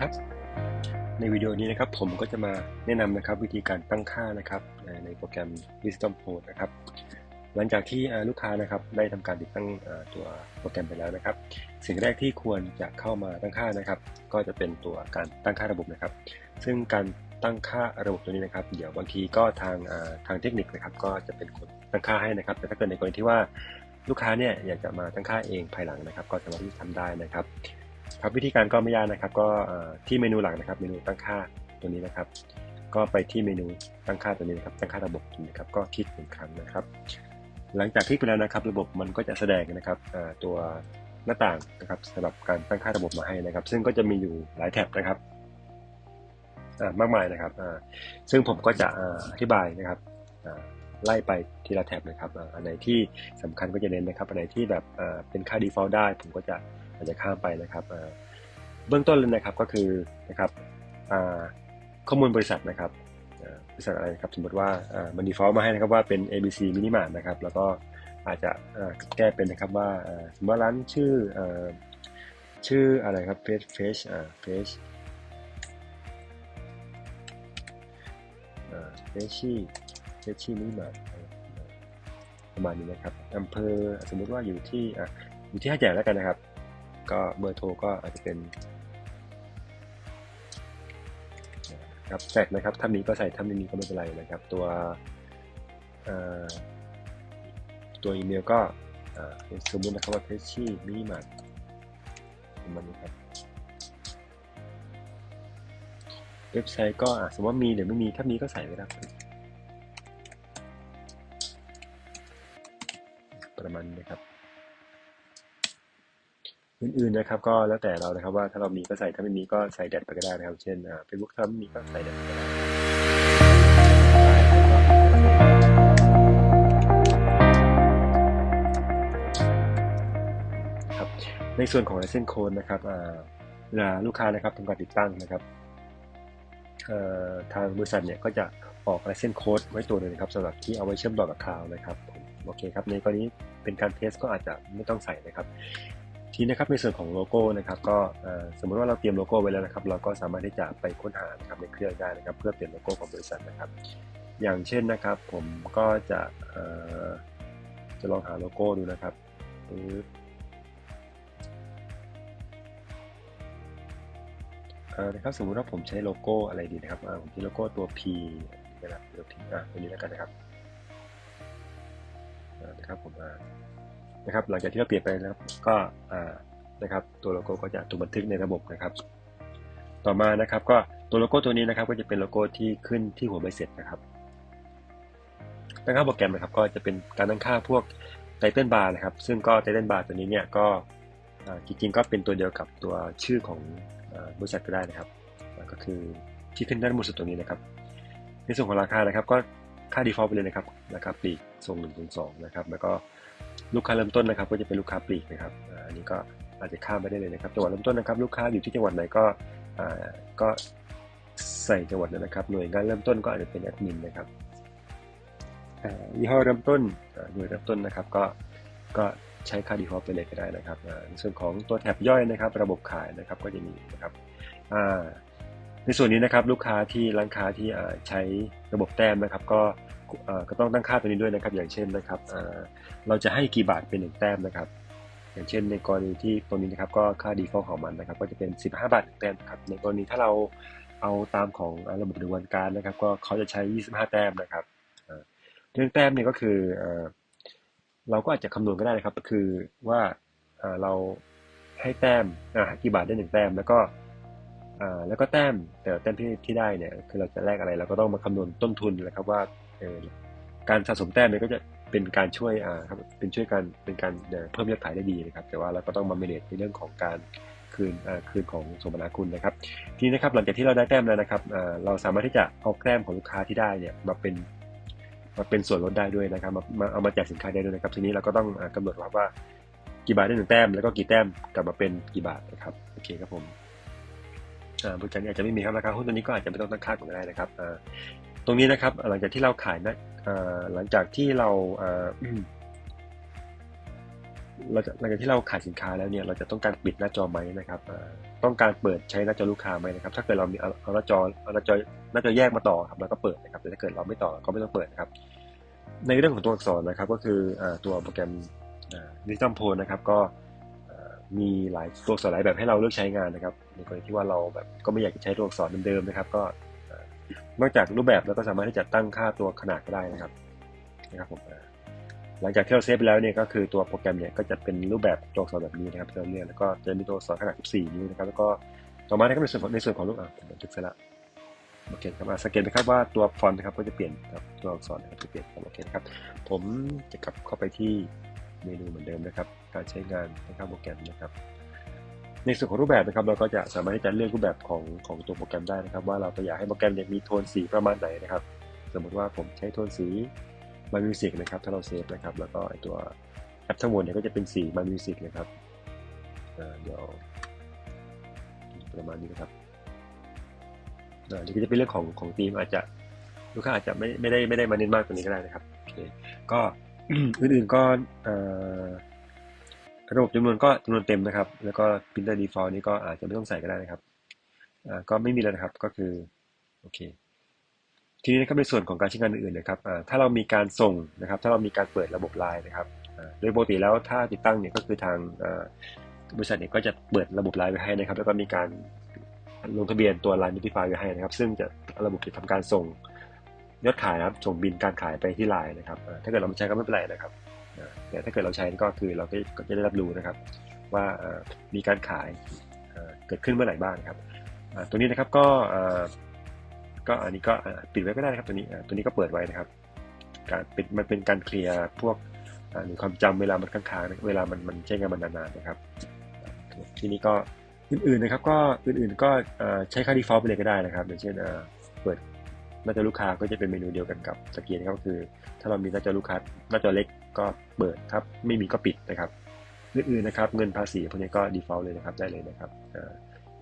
ครับ ในวิดีโอนี้นะครับผมก็จะมาแนะนำนะครับวิธีการตั้งค่านะครับในโปรแกรม Wisdom Pro นะครับหลังจากที่ลูกค้านะครับได้ทำการติดตั้งตัวโปรแกรมไปแล้วนะครับ สิ่งแรกที่ควรจะเข้ามาตั้งค่านะครับ ก็จะเป็นตัวการตั้งค่าระบบนะครับ ซึ่งการตั้งค่าระบบตัวนี้นะครับ เดี๋ยวบางทีก็ทางทางเทคนิคนะครับ ก็จะเป็นคนตั้งค่าให้นะครับ แต่ถ้าเกิดในกรณีที่ว่าลูกค้าเนี่ยอยากจะมาตั้งค่าเองภายหลังนะครับ ก็สามารถที่ทำได้นะครับ ครับวิธีการก็ไม่ยากนะครับ ก็ที่เมนูหลักนะครับ เมนูตั้งค่าตัวนี้นะครับ ก็ไปที่เมนูตั้งค่าตัวนี้นะครับ ตั้งค่าระบบนะครับ ก็คลิกหนึ่งครั้งนะครับ หลังจากคลิกไปแล้วนะครับ ระบบมันก็จะแสดงนะครับตัวหน้าต่างนะครับสำหรับการตั้งค่าระบบมาให้นะครับ ซึ่งก็จะมีอยู่หลายแท็บนะครับมากมายนะครับซึ่งผมก็จะอธิบายนะครับไล่ไปทีละแท็บนะครับอันไหนที่สำคัญก็จะเน้นนะครับอันไหนที่แบบเป็นค่า default ได้ ผมก็จะาจจะข้ามไปนะครับเบื้องต้นเลยนะครับก็คือนะครับข้อมูลบริษัทนะครับบริษัทอะไรนะครับสมมติว่ามัน default มาให้นะครับว่าเป็น ABC Minimart นะครับแล้วก็อาจจะแก้เป็นนะครับว่าสมมติว่าร้านชื่อชื่ออะไรครับ Fresh Fresh Fresh Freshy Freshy Minimart ประมาณนี้นะครับอำเภอสมมุติว่าอยู่ที่อยู่ที่ห้าแจ่แล้วกันนะครับ ก็เบอร์โทรก็อาจจะเป็นครับแฟกนะครับถ้ามีก็ใส่ถ้าไม่มีก็ไม่เป็นไรนะครับ ตัวตัวอีเมลก็สมมตินะครับว่าเพชชี่มินิมาร์ทประมาณนี้ครับเว็บไซต์ก็สมมติว่ามีหรือไม่มีถ้ามีก็ใส่ไว้ได้ประมาณนี้ครับ อื่นๆนะครับ ก็แล้วแต่เรานะครับว่าถ้าเรามีก็ใส่ถ้าไม่มีก็ใส่แดดไปก็ได้นะครับ เช่นเฟซบุ๊กถ้าไม่มีก็ใส่แดดไปก็ได้ครับในส่วนของ license code นะครับเวลาลูกค้านะครับทำการติดตั้งนะครับทางบริษัทเนี่ยก็จะออก license code ไว้ตัวหนึ่งนะครับสำหรับที่เอาไว้เชื่อมต่อกับคลาวนะครับโอเคครับในกรณีเป็นการเทสก็อาจจะไม่ต้องใส่นะครับ ทีนะครับในส่วนของโลโก้นะครับก็สมมติว่าเราเตรียมโลโก้ไว้แล้วนะครับ เราก็สามารถที่จะไปค้นหานะครับในเครื่องได้นะครับ เพื่อเปลี่ยนโลโก้ของบริษัทนะครับ อย่างเช่นนะครับ ผมก็จะจะลองหาโลโก้ดูนะครับนะครับสมมุติว่าผมใช้โลโก้อะไรดีนะครับผมใช้โลโก้ตัว P นะครับตัว P อะตัวนี้แล้วกันนะครับนะครับผม นะครับ หลังจากที่เราเปลี่ยนไปแล้วก็นะครับตัวโลโก้ก็จะถูกบันทึกในระบบนะครับ ต่อมานะครับก็ตัวโลโก้ตัวนี้นะครับก็จะเป็นโลโก้ที่ขึ้นที่หัวใบเสร็จนะครับตั้งค่าโปรแกรมนะครับก็จะเป็นการตั้งค่าพวกไตเติลบาร์นะครับ ซึ่งก็ไตเติลบาร์ตัวนี้เนี่ยก็จริงๆก็เป็นตัวเดียวกับตัวชื่อของบริษัทก็ได้นะครับ ก็คือที่ขึ้นด้านบนสุดตรงนี้นะครับ ในส่วนของราคานะครับก็ค่า default ไปเลยนะครับราคาปลีกส่ง1ถึง2นะครับ แล้วก็ ลูกค้าเริ่มต้นนะครับ ก็จะเป็นลูกค้าปลีกนะครับอันนี้ก็อาจจะข้ามไปได้เลยนะครับจังหวัดเริ่มต้นนะครับ ลูกค้าอยู่ที่จังหวัดไหนก็ก็ใส่จังหวัดนั้นนะครับ หน่วยงานเริ่มต้นก็อาจจะเป็นแอดมินนะครับยี่ห้อเริ่มต้นหน่วยเริ่มต้นนะครับ ก็ก็ใช้ค่าดีฟอลต์ไปเลยก็ได้นะครับในส่วนของตัวแท็บย่อยนะครับ ระบบขายนะครับก็จะมีนะครับในส่วนนี้นะครับลูกค้าที่ร้านค้าที่ใช้ระบบแต้มนะครับ ก็ ก็ต้องตั้งค่าตัวนี้ด้วยนะครับ อย่างเช่นนะครับเราจะให้กี่บาทเป็นหนึ่งแต้มนะครับ อย่างเช่น ในกรณีที่ตัวนี้นะครับก็ค่า default ของมันนะครับ ก็จะเป็น 15 บาทแต้มครับในกรณีถ้าเราเอาตามของระบบดำเนินการนะครับ ก็เขาจะใช้ 25 แต้มนะครับเรื่องแต้มเนี่ยก็คือเราก็อาจจะคำนวณก็ได้นะครับ ก็คือว่าเราให้แต้มกี่บาทได้หนึ่งแต้ม แล้วก็แล้วก็แต้มแต่แต้มที่ที่ได้เนี่ยคือเราจะแลกอะไรเราก็ต้องมาคำนวณต้นทุนนะครับว่า การสะสมแต้มเนี่ยก็จะเป็นการช่วยอ่าครับเป็นช่วยการเป็นการเพิ่มยอดขายได้ดีนะครับ แต่ว่าเราก็ต้องมาเมเนจในเรื่องของการคืนอ่าคืนของสมนาคุณนะครับ ทีนี้นะครับหลังจากที่เราได้แต้มแล้วนะครับอ่าเราสามารถที่จะเอาแต้มของลูกค้าที่ได้เนี่ยมาเป็นมาเป็นส่วนลดได้ด้วยนะครับมามาเอามาแจกสินค้าได้ด้วยนะครับ ทีนี้เราก็ต้องกำหนดว่าวากี่บาทได้หนึ่งแต้ม แล้วก็กี่แต้มกลับมาเป็นกี่บาทนะครับโอเคครับผมอ่าบริการอาจจะไม่มีครับราคาหุ้นตัวนี้ก็อาจจะไม่ต้องตั้งค่าก็ได้นะครับอ่า ตรงนี้นะครับหลังจากที่เราขายนะหลังจากที่เราเราจะหลังจากที่เราขายสินค้าแล้วเนี่ยเราจะต้องการปิดหน้าจอไหมนะครับต้องการเปิดใช้หน้าจอลูกค้าไหมนะครับ ถ้าเกิดเรามีเอาหน้าจอเอาหน้าจอหน้าจอแยกมาต่อครับเราก็เปิดนะครับแต่ถ้าเกิดเราไม่ต่อก็ไม่ต้องเปิดครับ ในเรื่องของตัวอักษรนะครับ ก็คือตัวโปรแกรมดิจิตอลโพลนะครับก็มีหลายตัวอักษรหลายแบบให้เราเลือกใช้งานนะครับในกรณีที่ว่าเราแบบก็ไม่อยากจะใช้ตัวอักษรเดิมๆนะครับ ก็ นอกจากรูปแบบแล้วก็สามารถที่จะตั้งค่าตัวขนาดก็ได้นะครับนะครับผมหลังจากที่เราเซฟไปแล้วเนี่ยก็คือตัวโปรแกรมเนี่ยก็จะเป็นรูปแบบตัวอักษรแบบนี้นะครับที่เราเรียกแล้วก็จะมีตัวอักษรขนาด 14 นิ้วนะครับแล้วก็ต่อมานะครับในส่วนของในส่วนของรูปอะผมบันทึกเสร็จแล้วโอเคครับสังเกตนะครับว่าตัวฟอนต์นะครับก็จะเปลี่ยนครับตัวอักษรนะครับจะเปลี่ยนโอเคครับผมจะกลับเข้าไปที่เมนูเหมือนเดิมนะครับ การใช้งานนะครับโปรแกรมนะครับ ในส่วนของรูปแบบนะครับเราก็จะสามารถที่จะเลือกรูปแบบของของตัวโปรแกรมได้นะครับ ว่าเราจะอยากให้โปรแกรมเนี่ยมีโทนสีประมาณไหนนะครับ สมมติว่าผมใช้โทนสีมามิวสิกนะครับถ้าเราเซฟนะครับ แล้วก็ไอตัวแอปทั้งหมดเนี่ยก็จะเป็นสีมามิวสิกนะครับเดี๋ยวประมาณนี้นะครับอ่านี่ก็จะเป็นเรื่องของของธีมอาจจะลูกค้าอาจจะไม่ไม่ได้ไม่ได้มาเน้นมากตรงนี้ก็ได้นะครับโอเคก็อื่นๆก็เอ่อ ระบบจำนวนก็จำนวนเต็มนะครับ แล้วก็ printer default นี่ก็อาจจะไม่ต้องใส่ก็ได้นะครับก็ไม่มีแล้วนะครับก็คือโอเคทีนี้นะครับในส่วนของการใช้งานอื่นๆนะครับถ้าเรามีการส่งนะครับ ถ้าเรามีการเปิดระบบไลน์นะครับโดยปกติแล้วถ้าติดตั้งเนี่ยก็คือทางบริษัทเนี่ยก็จะเปิดระบบไลน์ไว้ให้นะครับ แล้วก็มีการลงทะเบียนตัว Line Notify ไว้ให้นะครับ ซึ่งจะระบบจะทำการส่งยอดขายนะครับส่งบินการขายไปที่ไลน์นะครับถ้าเกิดเราไม่ใช้ก็ไม่เป็นไรนะครับ ถ้าเกิดเราใช้ก็คือเราก็จะได้รับรู้นะครับ ว่ามีการขายเกิดขึ้นเมื่อไหร่บ้างครับตัวนี้นะครับก็ก็อันนี้ก็ปิดไว้ก็ได้นะครับตัวนี้ตัวนี้ก็เปิดไว้นะครับ การปิดมันเป็นการเคลียร์พวกหรือความจำเวลามันค้างๆเวลามันมันใช้งานมันนานๆนะครับ ทีนี้ก็อื่นๆนะครับก็อื่นๆก็ใช้ค่า default ไปเลยก็ได้นะครับอย่างเช่นเปิดหน้าจอลูกค้าก็จะเป็นเมนูเดียวกันกับสกีนะครับคือ ถ้าเรามีหน้าจอลูกค้าหน้าจอเล็ก ก็เปิดครับ ไม่มีก็ปิดนะครับอื่นๆนะครับเงินภาษีพวกนี้ก็ default เลยนะครับได้เลยนะครับ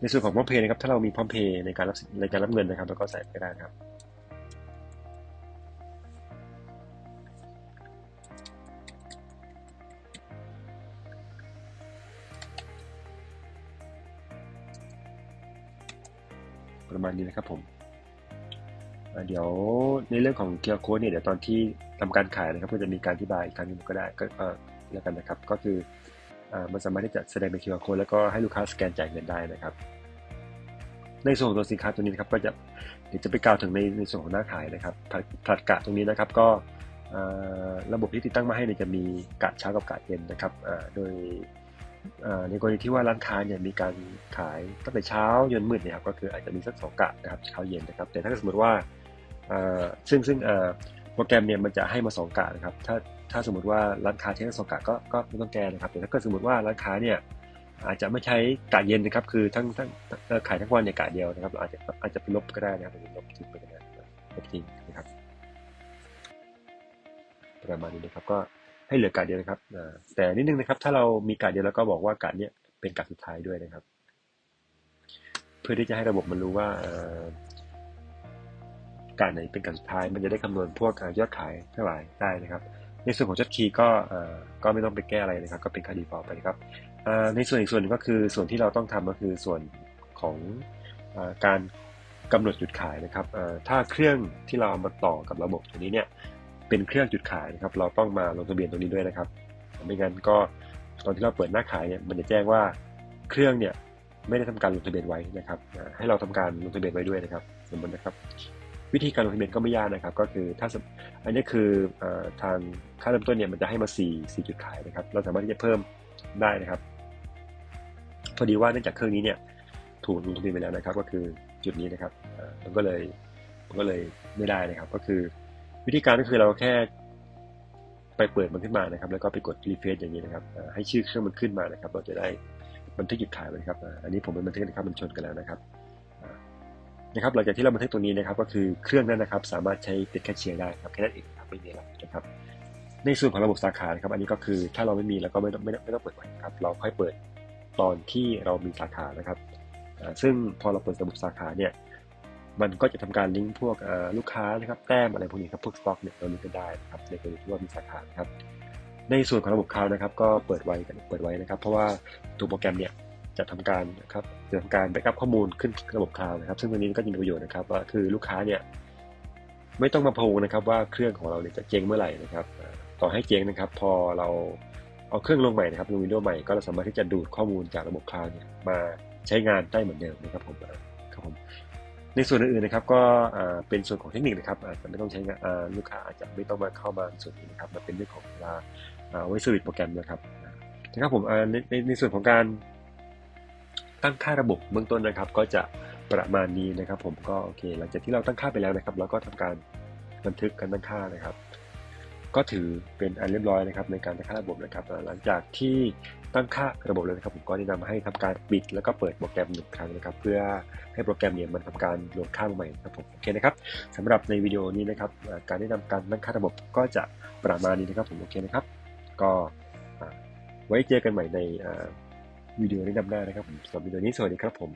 ในส่วนของพร้อมเพย์นะครับถ้าเรามีพร้อมเพย์ในการรับในการรับเงินนะครับเราก็ใส่ไปได้ครับประมาณนี้นะครับผม เดี๋ยวในเรื่องของเกียร์โค้ดเนี่ยเดี๋ยวตอนที่ทำการขายนะครับก็จะมีการอธิบายอีกครั้งหนึงก็ได้ก็แล้วกันนะครับ ก็คืออมันสามารถที่จะแสดงเป็น QR code แล้วก็ให้ลูกค้าสแกนจ่ายเงินได้นะครับ ในส่วนของตัวสินค้าตัวนี้นะครับก็จะเดี๋ยวจะไปกล่าวถึงในในส่วนของหน้าขายนะครับผลัดผัดกะตรงนี้นะครับก็ระบบที่ติดตั้งมาให้เนี่ยจะมีกะเช้ากับกะเย็นนะครับโดยในกรณีที่ว่าร้านค้าเนี่ยมีการขายตั้งแต่เช้าจนมืดเนี่ยครับก็คืออาจจะมีสักสองกะนะครับเช้าเย็นนะครับ แต่ถ้าสมมติว่า ซึ่งซึ่งโปรแกรมเนี่ยมันจะให้มาสองกะนะครับถ้าถ้าสมมติว่าร้านค้าใช้แค่สองกะก็ก็ไม่ต้องแก้นะครับแต่ถ้าเกิดสมมติว่าร้านค้าเนี่ยอาจจะไม่ใช้กะเย็นนะครับคือทั้งทั้งขายทั้งวันในยกะเดียวนะครับ อาจจะอาจจะไปลบก็ได้นะครับลบทิ้งไปก็ได้นะครับลบทิ้งนะครับประมาณนี้นะครับก็ให้เหลือกะเดียวนะครับแต่นิดนึงนะครับ ถ้าเรามีกะเดียวแล้วก็บอกว่ากะเนี้ยเป็นกะสุดท้ายด้วยนะครับ เพื่อที่จะให้ระบบมันรู้ว่า เอ่อกะไหนเป็นกะสุดท้าย มันจะได้คำนวณพวกยอดขายเท่าไหร่ได้นะครับ ในส่วนของจัดคีย์ก็ก็ไม่ต้องไปแก้อะไรนะครับ ก็เป็นค่า default ไปนะครับในส่วนอีกส่วนหนึงก็คือส่วนที่เราต้องทำก็คือส่วนของอการกำหนดจุดขายนะครับถ้าเครื่องที่เราเอามาต่อกับระบบตัวนี้เนี่ยเป็นเครื่องจุดขายนะครับ เราต้องมาลงทะเบียนตรงนี้ด้วยนะครับไม่งั้นก็ตอนที่เราเปิดหน้าขายเนี่ยมันจะแจ้งว่าเครื่องเนี่ยไม่ได้ทำการลงทะเบียนไว้นะครับ ให้เราทำการลงทะเบียนไว้ด้วยนะครับสมมตินะครับ วิธีการลงทะเบียนก็ไม่ยากนะครับ ก็คือถ้าอันนี้คืออทางค่าเริ่มต้นเนี่ยมันจะให้มา 4 4 จุดขายนะครับ เราสามารถที่จะเพิ่มได้นะครับ พอดีว่าเนื่องจากเครื่องนี้เนี่ยถูกลงทะเบียนไปแล้วนะครับ ก็คือจุดนี้นะครับมันก็เลยมันก็เลยไม่ได้นะครับ ก็คือวิธีการก็คือเราแค่ไปเปิดมันขึ้นมานะครับ แล้วก็ไปกดรีเฟรชอย่างนี้นะครับ ให้ชื่อเครื่องมันขึ้นมานะครับ เราจะได้บันทึกหยุดขายไว้นะครับ อันนี้ผมเป็นบันทึกนะครับมันชนกันแล้วนะครับ นะครับหลังจากที่เราบันทึกตรงนี้นะครับก็คือเครื่องนั้นนะครับ สามารถใช้เป็นแคชเชียร์ได้ครับแค่นั้นเองครับไม่มีอะไรนะครับในส่วนของระบบสาขานะครับอันนี้ก็คือถ้าเราไม่มีแล้วก็ไม่ต้องไม่ต้องไม่ต้องเปิดไว้นะครับเราค่อยเปิดตอนที่เรามีสาขานะครับซึ่งพอเราเปิดระบบสาขาเนี่ยมันก็จะทำการลิงก์พวกลูกค้านะครับแต้มอะไรพวกนี้ครับพวกสต็อกเนี่ยเราลิงก์กันได้นะครับในกรณีที่ว่ามีสาขาครับในส่วนของระบบคลาวด์นะครับก็เปิดไว้เปิดไว้นะครับ เพราะว่าตัวโปรแกรมเนี่ย จะทำการนะครับจะทำการแบ็กอัพข้อมูลขึ้นระบบคลาวด์นะครับ ซึ่งตรงนี้ก็จะมีประโยชน์นะครับว่าคือลูกค้าเนี่ยไม่ต้องมาพะวงนะครับว่าเครื่องของเราเนี่ยจะเจ๊งเมื่อไหร่นะครับต่อให้เจ๊งนะครับ พอเราเอาเครื่องลงใหม่นะครับลงวินโดว์ใหม่ก็เราสามารถที่จะดูดข้อมูลจากระบบคลาวด์เนี่ยมาใช้งานได้เหมือนเดิมนะครับผมครับผมในส่วนอื่นๆนะครับก็เป็นส่วนของเทคนิคนะครับอาจจะไม่ต้องใช้งานลูกค้าอาจจะไม่ต้องมาเข้ามาส่วนนี้นะครับมันเป็นเรื่องของเวลาไว้สวิตโปรแกรมนะครับนะครับผมในในส่วนของการ ตั้งค่าระบบเบื้องต้นนะครับ ก็จะประมาณนี้นะครับ ผมก็โอเค หลังจากที่เราตั้งค่าไปแล้วนะครับเราก็ทำการบันทึกการตั้งค่านะครับ ก็ถือเป็นอันเรียบร้อยนะครับ ในการตั้งค่าระบบนะครับ หลังจากที่ตั้งค่าระบบเลยนะครับ ผมก็แนะนำให้ทำการปิดแล้วก็เปิดโปรแกรมหนึ่งครั้งนะครับ เพื่อให้โปรแกรมเนี่ยมันทำการโหลดค่าใหม่นะครับผมโอเคนะครับสำหรับในวิดีโอนี้นะครับ การแนะนำการตั้งค่าระบบก็จะประมาณนี้นะครับผมโอเคนะครับ ก็ไว้เจอกันใหม่ใน วิดีโอแนะนำหน้านะครับผมสำหรับวิดีโอนี้สวัสดีครับผม